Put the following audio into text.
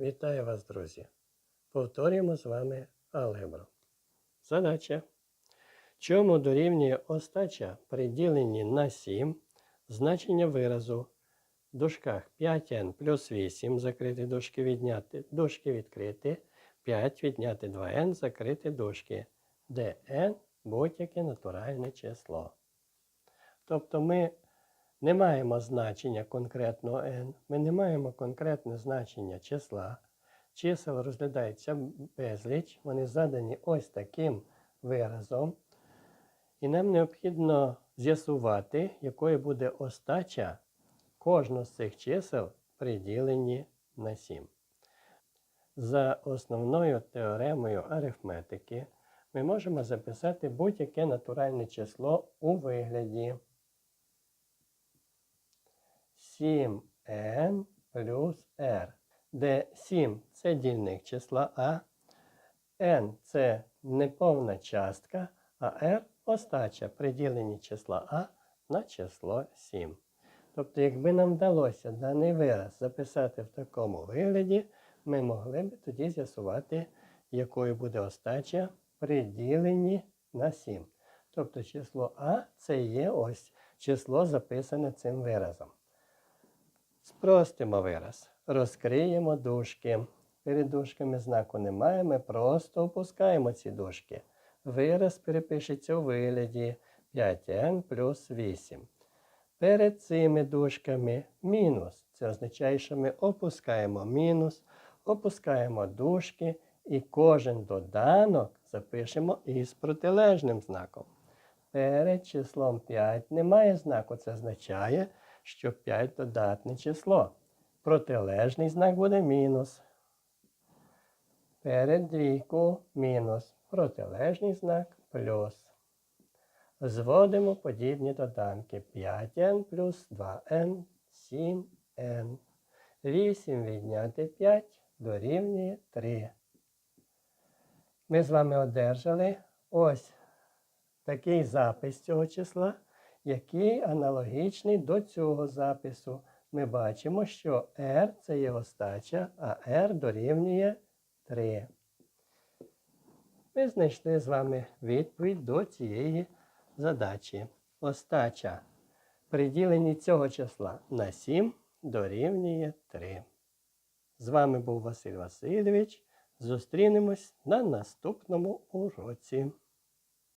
Вітаю вас, друзі! Повторюємо з вами алгебру. Задача. Чому дорівнює остача при діленні на 7 значення виразу в дужках 5n плюс 8 закрити дужки відняти, дужки відкрити, 5 відняти 2n закрити дужки, де n будь-яке натуральне число. Тобто ми не маємо значення конкретного n, ми не маємо конкретне значення числа. Чисел розглядається безліч, вони задані ось таким виразом. І нам необхідно з'ясувати, якою буде остача кожного з цих чисел при діленні на 7. За основною теоремою арифметики ми можемо записати будь-яке натуральне число у вигляді 7n плюс r, де 7 це дільник числа А, n це неповна частка, а r остача при діленні числа А на число 7. Тобто, якби нам вдалося даний вираз записати в такому вигляді, ми могли б тоді з'ясувати, якою буде остача при діленні на 7. Тобто число А це є ось число, записане цим виразом. Спростимо вираз. Розкриємо дужки. Перед дужками знаку немає, ми просто опускаємо ці дужки. Вираз перепишеться у вигляді 5n плюс 8. Перед цими дужками мінус. Це означає, що ми опускаємо мінус, опускаємо дужки і кожен доданок запишемо із протилежним знаком. Перед числом 5 немає знаку, це означає, що 5 додатне число. Протилежний знак буде мінус. Перед двійку мінус. Протилежний знак плюс. Зводимо подібні доданки 5n плюс 2n, 7n. 8 відняти 5 дорівнює 3. Ми з вами одержали ось такий запис цього числа, який аналогічний до цього запису. Ми бачимо, що r це є остача, а r дорівнює 3. Ми знайшли з вами відповідь до цієї задачі. Остача при діленні цього числа на 7 дорівнює 3. З вами був Василь Васильович. Зустрінемось на наступному уроці.